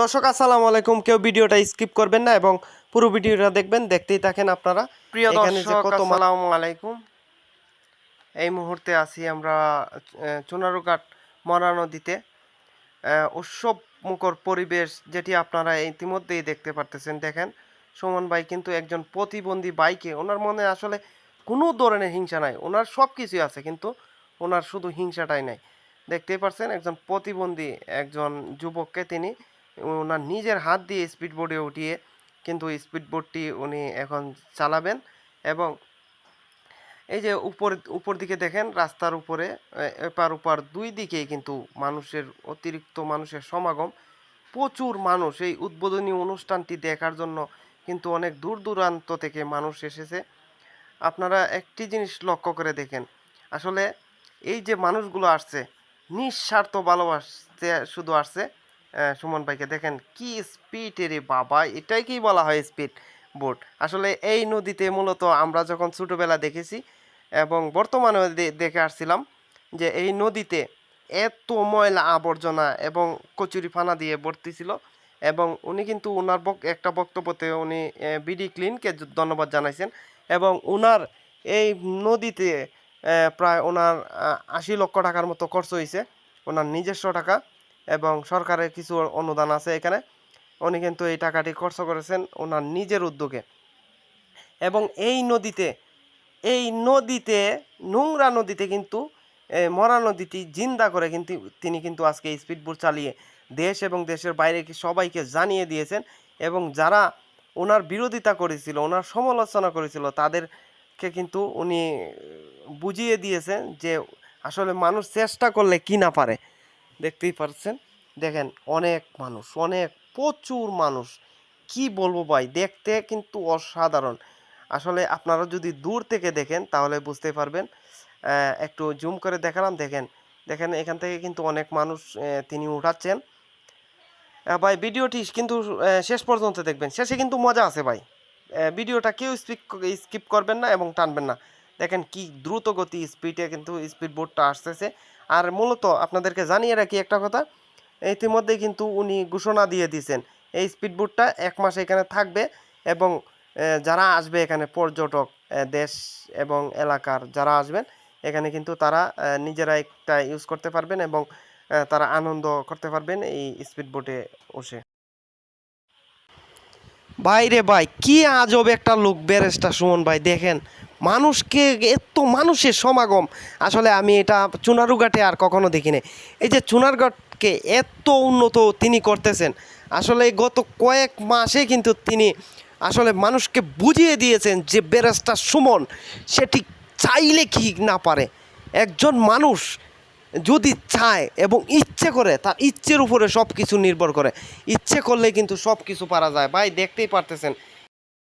দর্শক আসসালামু আলাইকুম। কেউ ভিডিওটা স্কিপ করবেন না এবং পুরো ভিডিওটা দেখবেন দেখতেই থাকেন আপনারা। প্রিয় দর্শক আসসালামু আলাইকুম। এই মুহূর্তে আছি আমরা চুনারুঘাট মরা নদীতে। উৎসব মুখর পরিবেশ যেটি আপনারা ইতিমধ্যেই দেখতে পারতেছেন। দেখেন সুমন ভাই কিন্তু একজন প্রতিবন্ধী বাইকে। ওনার মনে আসলে কোনো ধরনের হিংসা নাই। ওনার সব কিছুই আছে কিন্তু ওনার শুধু হিংসাটাই নাই। দেখতেই পারছেন একজন প্রতিবন্ধী একজন যুবককে তিনি ওনার নিজের হাত দিয়ে স্পিড বোর্ডে উঠিয়ে কিন্তু স্পিড বোর্ডটি উনি এখন চালাবেন এবং এই যে উপর উপর দিকে দেখেন, রাস্তার উপরে এপার ওপার দুই দিকেই কিন্তু মানুষের, অতিরিক্ত মানুষের সমাগম। প্রচুর মানুষ এই উদ্বোধনী অনুষ্ঠানটি দেখার জন্য কিন্তু অনেক দূর দূরান্ত থেকে মানুষ এসেছে। আপনারা একটি জিনিস লক্ষ্য করে দেখেন, আসলে এই যে মানুষগুলো আসছে, নিঃস্বার্থ ভালোবাসতে শুধু আসছে সুমন ভাইকে দেখেন কি স্পিড রে বাবা এটাই কি বলা হয় স্পিড বোট আসলে এই নদীতে মূলত আমরা যখন ছোটোবেলা দেখেছি এবং বর্তমানে দেখে আসছিলাম যে এই নদীতে এত ময়লা আবর্জনা এবং কচুরি ফানা দিয়ে ভর্তি ছিল এবং উনি কিন্তু ওনার একটা বক্তব্যতে উনি বিডি ক্লিনকে ধন্যবাদ জানাইছেন এবং ওনার এই নদীতে প্রায় ওনার আশি লক্ষ টাকার মতো খরচ হয়েছে ওনার নিজস্ব টাকা। এবং সরকারের কিছু অনুদান আছে এখানে। উনি কিন্তু এই টাকাটি খরচ করেছেন ওনার নিজের উদ্যোগে। এবং এই নদীতে এই নদীতে, নোংরা নদীতে কিন্তু মরা নদীটি জিন্দা করে কিন্তু তিনি কিন্তু আজকে স্পিডবোট চালিয়ে দেশ এবং দেশের বাইরে সবাইকে জানিয়ে দিয়েছেন এবং যারা ওনার বিরোধিতা করেছিল, ওনার সমালোচনা করেছিল, তাদেরকে কিন্তু উনি বুঝিয়ে দিয়েছেন যে আসলে মানুষ চেষ্টা করলে কি না পারে। দেখতেই পারছেন? দেখেন, অনেক মানুষ, অনেক, প্রচুর মানুষ। কি বলব ভাই, দেখতে কিন্তু অসাধারণ। আসলে আপনারা যদি দূর থেকে দেখেন, তাহলে বুঝতে পারবেন। একটু জুম করে দেখালাম, দেখেন। দেখেন, এখান থেকে কিন্তু অনেক মানুষ তিনি উঠাচ্ছেন। ভাই, ভিডিওটি কিন্তু শেষ পর্যন্ত দেখবেন। শেষে কিন্তু মজা আছে ভাই। ভিডিওটা কেউ স্পিক, স্কিপ করবেন না এবং টানবেন না। দেখেন কি দ্রুত গতি স্পিডে কিন্তু স্পিড বোটটা আসতেছে। আর মূলত আপনাদেরকে জানিয়ে রাখি একটা কথা, ইতিমধ্যে কিন্তু উনি ঘোষণা দিয়ে দিয়েছেন, এই স্পিড বোটটা এক মাস এখানে থাকবে এবং যারা আসবে এখানে পর্যটক দেশ এবং এলাকার যারা আসবেন, এখানে কিন্তু তারা নিজেরা একটা ইউজ করতে পারবেন এবং তারা আনন্দ করতে পারবেন এই স্পিড বোটে বসে। ভাই রে ভাই, কি আজব একটা লোক ব্যারেস্টা সুমন ভাই, দেখেন মানুষকে এত মানুষের সমাগম। আসলে আমি এটা চুনারুঘাটে আর কখনো দেখিনি। এই যে চুনারঘাটকে এত উন্নত তিনি করতেছেন, আসলে গত কয়েক মাসে কিন্তু তিনি আসলে মানুষকে বুঝিয়ে দিয়েছেন যে ব্যারেস্টা সুমন সেটি চাইলে কি না পারে। একজন মানুষ যদি চায় এবং ইচ্ছে করে, তার ইচ্ছের উপরে সব কিছু নির্ভর করে। ইচ্ছে করলে কিন্তু সব কিছু পারা যায়। ভাই, দেখতেই পারতেছেন।